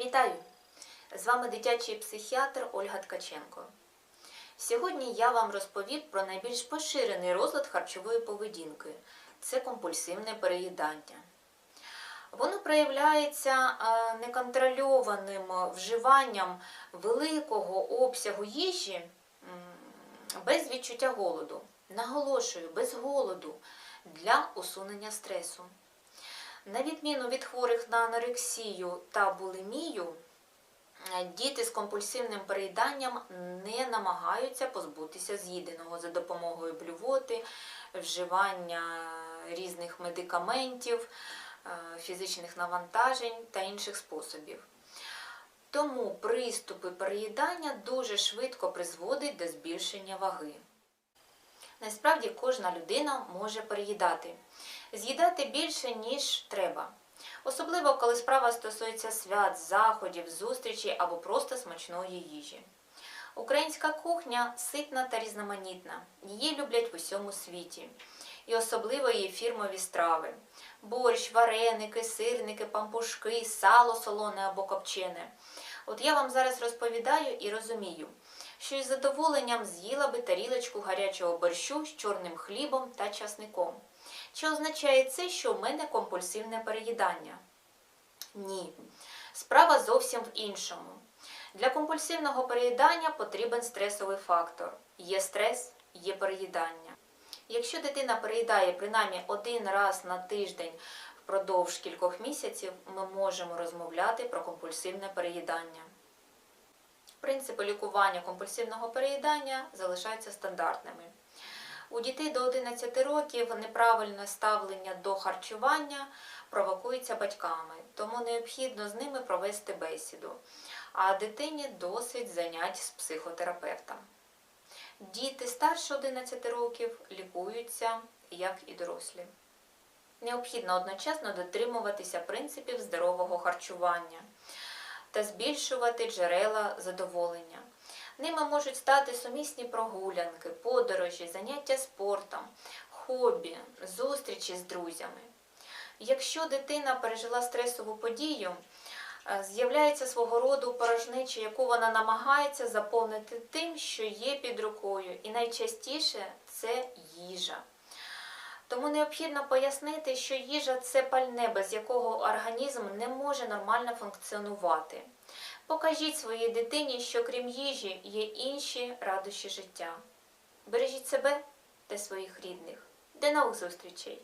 Вітаю! З вами дитячий психіатр Ольга Ткаченко. Сьогодні я вам розповім про найбільш поширений розлад харчової поведінки це компульсивне переїдання. Воно проявляється е, неконтрольованим вживанням великого обсягу їжі без відчуття голоду. Наголошую, без голоду для усунення стресу. На відміну від хворих на анорексію та булімію, е, діти з компульсивним переїданням не намагаються позбутися з'їденого за допомогою блювоти, вживання різних медикаментів, е, фізичних навантажень та інших способів. Тому приступи переїдання дуже швидко призводять до збільшення ваги. Насправді кожна людина може переїдати, з'їдати більше, ніж треба. Особливо, коли справа стосується свят, заходів, зустрічей або просто смачної їжі. Українська кухня ситна та різноманітна. Її люблять в усьому світі. І особливо її фірмові страви: борщ, вареники, сирники, пампушки, сало солоне або копчене. От я вам зараз розповідаю і розумію, що із задоволенням з'їла би тарілочку гарячого борщу з чорним хлібом та часником. Чи означає це, що в мене компульсивне переїдання? Ні. Справа зовсім в іншому. Для компульсивного переїдання потрібен стресовий фактор. Є стрес, є переїдання. Якщо дитина переїдає принаймні один раз на тиждень впродовж кількох місяців, ми можемо розмовляти про компульсивне переїдання. Принципи лікування компульсивного переїдання залишаються стандартними. У дітей до 11 років неправильне ставлення до харчування провокується батьками, тому необхідно з ними провести бесіду, а дитині досить занять з психотерапевтом. Діти старше 11 років лікуються, як і дорослі. Необхідно одночасно дотримуватися принципів здорового харчування та збільшувати джерела задоволення. Ними можуть стати сумісні прогулянки, подорожі, заняття спортом, хобі, зустрічі з друзями. Якщо дитина пережила стресову подію, е, з'являється свого роду порожнеча, яку вона намагається заповнити тим, що є під рукою, і найчастіше це їжа. Тому необхідно пояснити, що їжа це пальне, без якого організм не може нормально функціонувати. Покажіть своїй дитині, що крім їжі є інші радощі життя. Бережіть себе та своїх рідних. До нових зустрічей!